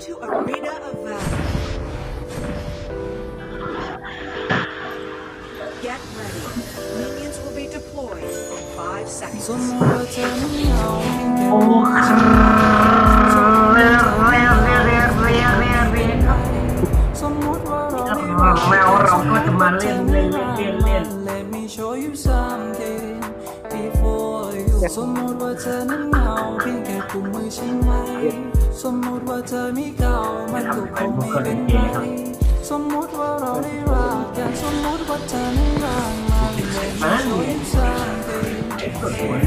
to Arena of Valor. Get ready. Minions will be deployed in five ส seconds. มมติว่าเธอนั้นเงาเพียงแค่โอ้เรียเรียเรียเรียเรียเรียเรียครับสมมติว่าเราได้แมวเราก็จะมาเล่นเล่นเล่นเล่นเล่น Let me show you something before you สมมติว่าเธอนั้นเหงาเพียงแค่กุมมือฉันไว้ สมมติว่าเธอม่เก่ามันก็คงไม่เป็นไรสมมติว่าเราได้รักกันสมมติว่าเธอนั้นรักมัน Let me show you something สุดหัวย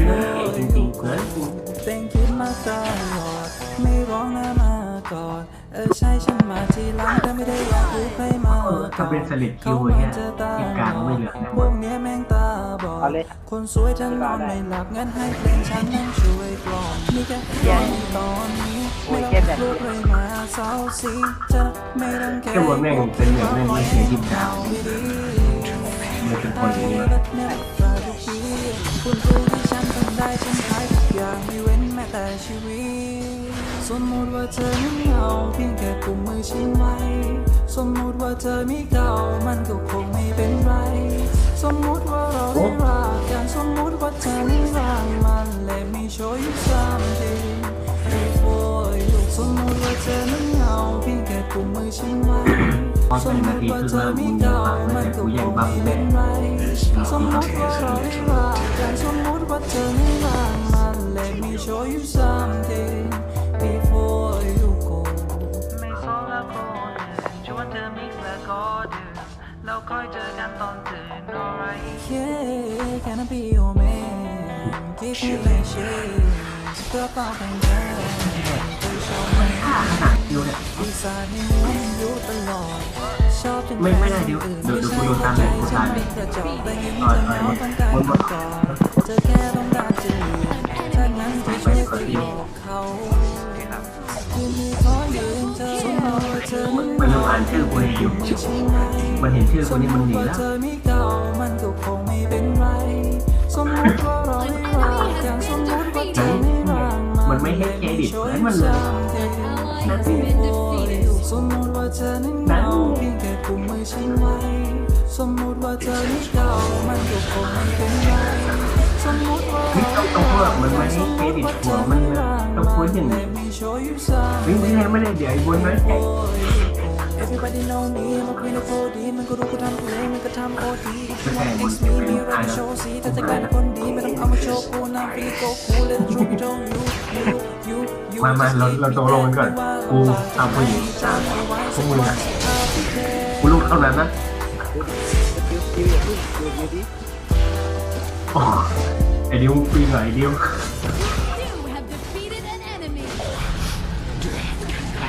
จริงๆเอนกูเป็นคิดมาตลอดไม่ร้องนะมาก่อนเออใช่ฉันมาทีหลังแต่ไม่ได้อยากรู้ใครมาก่อนถ้าเป็นสลิดคิวอย่าเงี้ยอีกการไม่เหลือนะพวกเนี้ยแม่งตาบอดคนสวยฉันนอนไม่หลับงั้นให้เพลงฉันนั้นช่วยกล่อมนี่แค่ตอนตอน นี้ไม่ต้องรู้ใครมาเศร้าสีจะไม่ต้องแค่แค่ว่าแม่งเป็นแบบแม่งไม่เคยยิ้มดาวมันเป็นคนอย่างนี้สมมติว่าเธอนั้นเหงาเพียงแค่กุมมือฉันไว้สมมติว่าเธอไม่เก่ามันก็คงไม่เป็นไร สมมติว่าเราได้รักกันสมมติว่าเธอไม่รักมัน Let me show you something before you สมมติว่าเธอนั้นเหงาเพียงแค่กุมมือฉันไว้พอเป็นนาทีคือว่ามึงยังบังแต่กูยังบังแม่สมมติว่าเราได้รักกันสมมติว่าเธอไม่รักมัน Let me show you something before you go ไม่สองล้วก็เดินชวนเธอมิกซ์แล้วก็ดื่มแล้วค่อยเจอกันตอนตื่น alright Yeah can I be your man Give me my shades กระเป๋าแพงาดคิวเนี่ยปีศาจในหัวมันอยู่ตลอดชอบจนไม่ไม่ได้เดี๋ยวเดี๋ยวเดี๋ยวกูโดนตามเลยกูตามเลยกระจอกแต่ยิ้มจะเหงาต้องการคำตอบเธอแค่ต้องการจืดถ้างั้นจะช่วยไปบอกเขาคืนนี้ขอยืนเธอสมมติว่าเธอนั้นมันรู้อ่านชื่อกูในคิวมันเห็นชื่อกูนี่มันหนีแล้วเธอไม่เก่ามันก็คงไม่เป็นไรสมมติว่าเราได้รักกันสมมติว่าเธอไม่รักมันไม่ให้เครดิตให้มันเลย นั่นสมมติว่าเธอนั้นเหงาเพียงแค่กุมมือฉันไว้ สมมติว่าเธอไม่เก่ามันก็คงไม่เป็นไรสมมติว่านี่ต้องต้องพูดมันไห้เครดิตหัวมันนะต้องพูดอย่างนี้ Let me show you something ไม่ไม่ได้ไม่ได้เดี๋ยวไอ้บนนั้นไอ้ Everybody know me มาคุยในโพดีมันก็รู้กูทำเพลงมันก็ทำโอทีไม่ใช่ X me มีอะไรมาโชว์สีถ้าจะกลายเป็นคนดี ไม่ต้องเอามาโชว์กูนะพี่โกคูเล่นชูโจยูยูยูยู มามาเราเราตกลงกันก่อน กูเอาผู้หญิงสามพวกมึงอะกูลูกเท่านั้นนะคิวคิวอเพิ่งอยู่อยู่ดิโอ้ไอ้ดิวปีหน่อยไอ้ดิว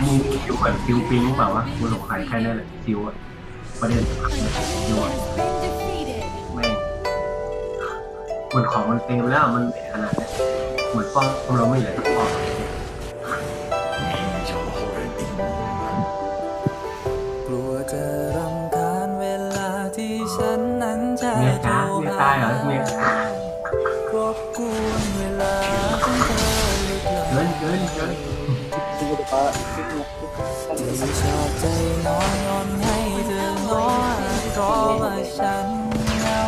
มึงอยู่กับซิวปิงเปล่าวะกูสงสัยแค่นั้นแหละซิวอะประเด็นซิวอะแม่งมันของมันเต็มแล้วมันขนาดนี้เหมือนป้องเราไม่เหลือป้อง ตายเหรอเมียรบกวนเวลาของเธอหรือเปล่าเกินเกินเกินคิวจะปาคิวคิวที่ชอบใจน้อยอ่อนให้เธอง้อเพราะว่าฉันเหงา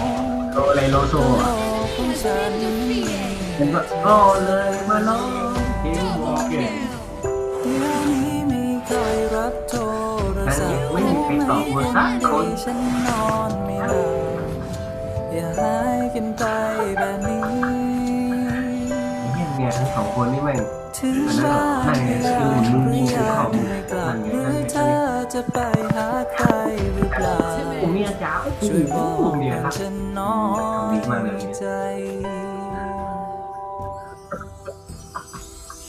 โลอะไรโลโซโลอะกของฉันมันก็โลเลยมาลองเพลงบอกเก่งเดี๋ยวนี้ไม่เคยรับโทรศัพท์ไม่มีใครตอบมาสักคนฉันน อนไม่หลับอย่าหายกันไปแบบนี้เหี้ยเมียทั้งสองคนนี่แม่งถึงบ้านแล้วหรือยังไม่กลับหรือเธอจะไปหาใครหรือเปล่าผมเมียจ้าช่วยบอกเมียครับฉันน้อยใจ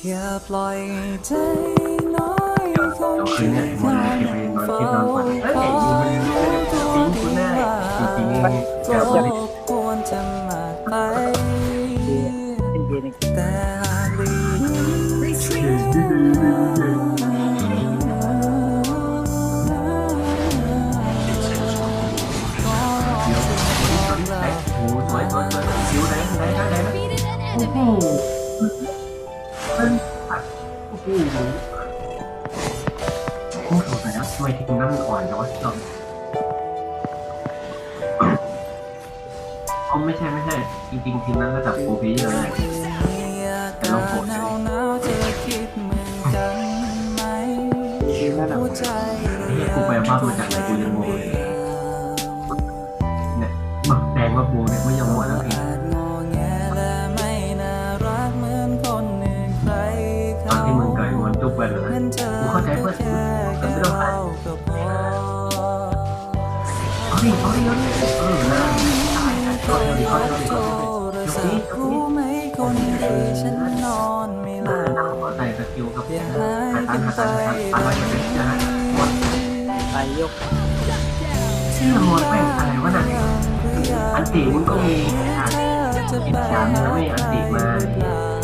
อย่าปล่อยใจน้อยคงเดี๋ยวคืนเนี้ยมันเก็บไปนอนคิดนอนฝันเอ้ยไอ้ยูมันปิ้งคุณแน่จริงๆนี่รแกว่าบกวนจะมาก ไปเป็นเย็นแต่หากหลีขอร้องช่วยบอกเราโอ้โหสวยสวยสวยคิ้วไหนไหนไหนไหน Defeated an โอ้โห enemy. เพิ่นผัดโอ้โหกูสงสัยนะทำไมทีมนั้นมันอ่อนจังวะเอไม่ใช่ไม่ใช่ จริงๆทีมนั้นระดับโปรเพลเยอร์เลยแต่ลมฝนหนาวหดเหมือนกันไหมทีมนั่นอะหัวใจนี่กูไปบ้ามาจากไหนกูยังงงเลยเนี่ยมักแดงว่าบูเนี่ยไม่ยอมหมดแล้วเองตอนที่มึงกิดมันจุกไปแล้วนะงั้นเธอกูเข้าใจเพื่อนแค่แต่ไม่ต้องเราการอเอาดิเอาดิเอาดิเออนะตาย ตายเอาดิเอาดิเอาดิโทเอาดิรยกศันี้พท์ยกรู้นี้ไหมคนที่ฉันนอนไม่หเอลัอบเอาใส่สกิลกับอย่าหาหายตักันนหาไปตันหาตันอะไรกันเนี่ยนะหมดไตยกชื่อหมดแม่งอะไรวะน่ะอันติมึงก็มีอะจะไปถามนะไม่อันติมา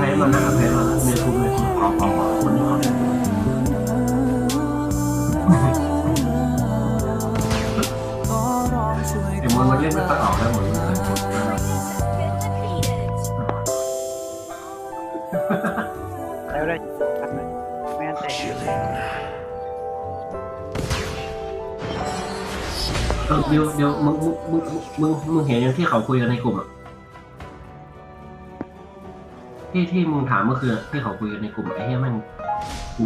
เอาเอาแพ้มานะเอาแพ้มาเมียกูเมียกูขอขอขอคนนี้ขอขอร้องช่ยไอ้มวยมันเล่นไม่ค่อยออกแล้วหมดมันเคยกดแล้วแล้วได้ทันไหมแม่นแต่เออเดี๋ยวเดี๋ยวมึงมึงมึงมึงมึงเห็นอย่างที่เขาคุยกันในกลุ่มอะ ที่ที่มึงถามเมื่อคืนที่เขาคุยกันในกลุ่มไอ้เหี้ยแม่งกู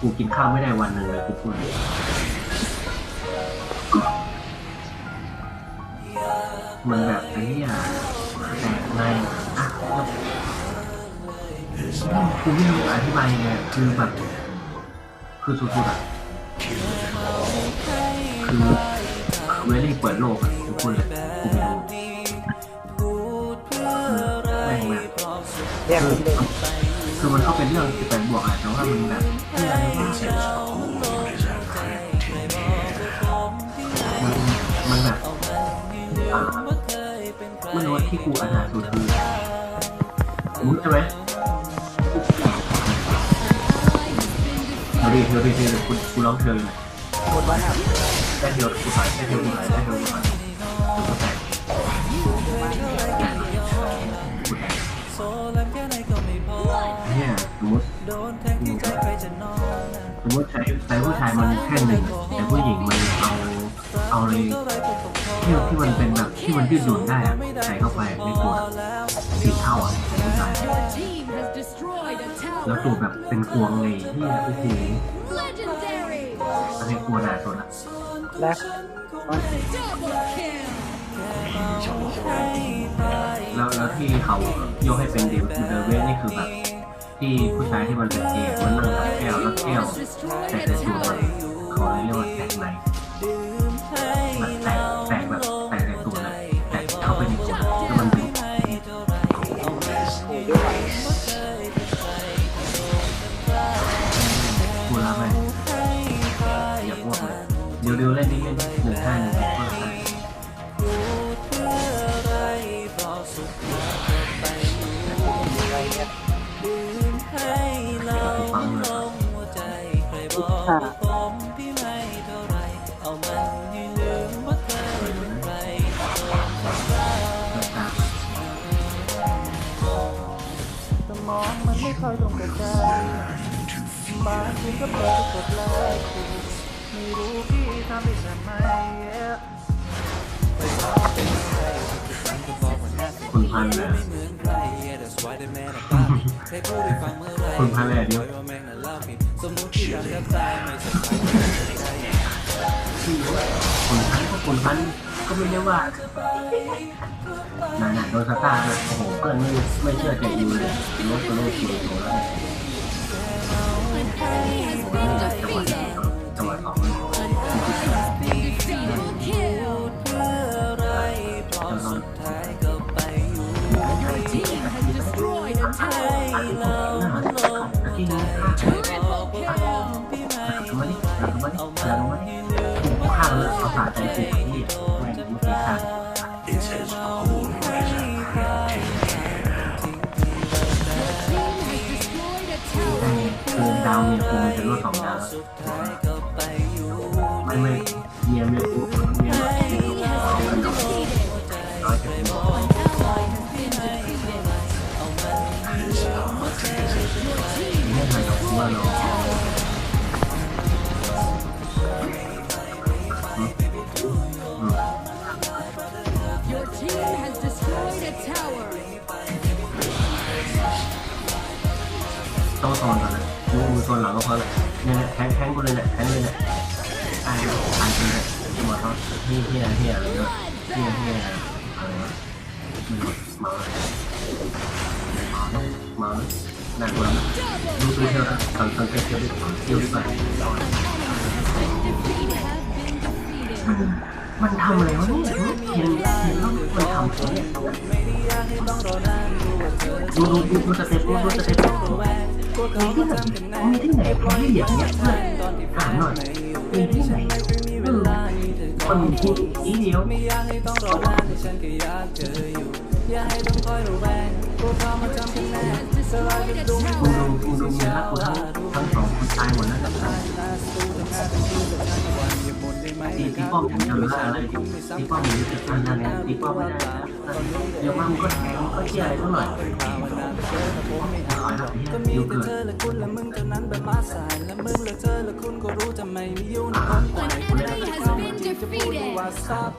กูกินข้าวไม่ได้วันหนึ่งเลยกูพูดเลยมันแบบไอ้เหี้ยแตกในอะแล้วกูไม่รู้อธิบายยังไงคือแบบคือสุดๆอะคือเวลี่เปิดโลกอะกูพูดเลยกูไม่รู้ แยกเป็นเรื่องคือมันก็เป็นเรื่องที่แปลบวกอะแต่ว่ามันแบบมันมันแบบอ่าไม่รู้ว่าที่กูอนาสุดคือมึงใช่ไหมเดี๋ยวดิเดี๋ยวดิเดี๋ยวดิกูกูร้องเธอเลยหมดวันอะได้เดียวกูถ่ายได้เดียวกูถ่ายได้เดียวกูถ่าย เนี่ยสมมติโดนแทงที่ใจใครจะนอนนะสมมติใช้ใช้ผู้ชายมันแค่หนึ่งแต่ผู้หญิงมันเอาเอาเลยที่ที่มันเป็นแบบที่มันยืดหยุ่นได้อะใส่เข้าไปในตัวสีเท่าอะผู้ชาย Your team has destroyed a แล้ว tower. ตัวแบบเป็นกวงเลยที่โอ้โห Legendary. อันนี้กลัวหนาสุดละแล้ว Double kill. แล้วแล้วที่เขาโยกให้เป็นเดวเดวเวสนี่คือแบบ ที่ผู้ชายที่มันเป็นเกย์มันนั่งตักแก้วแล้วแก้วแตก a ในตัวมันเขาเลยเรียกว่าแตกในแบบแตกแตกแบบแตกในตัวเลยแตกเข้าไปในตัวแล้วมันดึงยกอะกูรับไปอย่าพวกเลยเดี๋ยวเดี๋ยวเล่นนี่เล่นหนึ่งห้าหนึ่งหก อ่าสมองมันไม่ค่อยตรงกับใจบางทีก็เปิดกดไลค์ไม่รู้พี่ทำได้ทำไมคุณพันเลยคุณพันเลยเดียว คุณพันก็คุณพันก็ไม่ได้ว่านั่นโดนสตาร์โอ้โหเพื่อนไม่ไม่เชื่อใจยูเลยรถก็รถคิวโตแล้ว An enemy has been จังหวะจังหวะสอง Double kill. จนนอน Your team has destroyed a tower. ที่ ต้องโซนก่อนนะมึงมึงโซนหลังก็พอละเนี่ยแทงแทงกูเลยแหละแทงเลยแหละายตายไปเลยหมดแล้วที่เฮียเฮียอะไรเนี่ยเฮียเฮียอะไรวะไม่รู้มามามาหนักกว่าดูตัวเธอสังสังเกตเที่ยวดิเที่ยวดิไป Have been defeated. มันทำอะไรวะเนี่ยเห็นเห็นแล้วมันทำอะไรดูดูดูดูสเต็ปดูดูสเต็ปมีที่ไหนมีที่ไหนพอที่อย่างเงี้ยเพื่อนถามหน่อย เป็นที่ไม่อยากให้ต้องรอนานแต่ฉันก็อยากเจออยู่อย่าให้ต้อคอยวงพวกเขามาทำกันแน่ Has destroyed a มึง tower. ดูมึงดูเมียรักกูทั้ทั้งสองคนตายหมดแล้วกับ ตีตีป้อมผมจำไม่ได้อะไรตีป้อมมีติดกันนั่นแหละตีป้อมไม่ได้นะเดี๋ยวมามึงก็แทงก็เที่ยอะไรก็หน่อยก็มีแต่เธอและคุณและมึงเท่านั้นแบบมาสายและมึงและเธอและคุณก็รู้ทำไมมีอยู่ในคนตาย An enemy has been จะพูด defeated. ว่า stop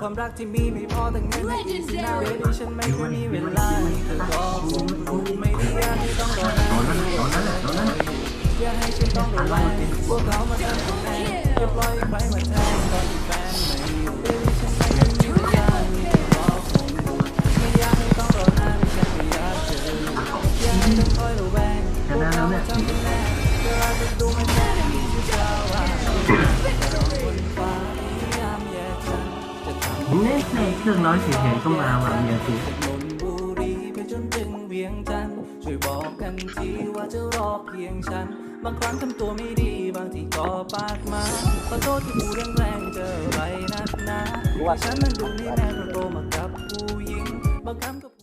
ความรักที่มีไม่พอแต่เงินให้อีกสินะเบบี้ฉันไม่เคยมีเวลาให้เธอก็คงรู้ไม่ได้อยากให้ต้องรอนานโดนนั่นโดนนั่นแหละโดนนั่นแหละอย่าให้ฉันต้องระแวงพวกเขามาทำกันแน่อย่าปล่อยใครมาแทนตอนที่แฟนไม่อยู่ Baby ฉันไม่เคยมีเวลาให้เธอก็คงรู้ไม่องน้อยระแวงชนะแล้วเนี่ยนี่เวลาจะดูไม่แน่ที่จะว่าฟ้าพยายามแยกฉันจะทำเครื่องร้อยเฉยๆก็มาว่ะเมียกูนนบุรีไปจนถึงเยงจันทร์ช่วยบอกกันทีว่าจะรอเพียงฉัน บางครั้งทำตัวไม่ดีบางทีก็ปากมาขอโทษที่พูดแรงๆเจออะไรนักหนาว่ฉันมันดูไม่แน่เพราะโตมากับผู้หญิง บางครั้งก็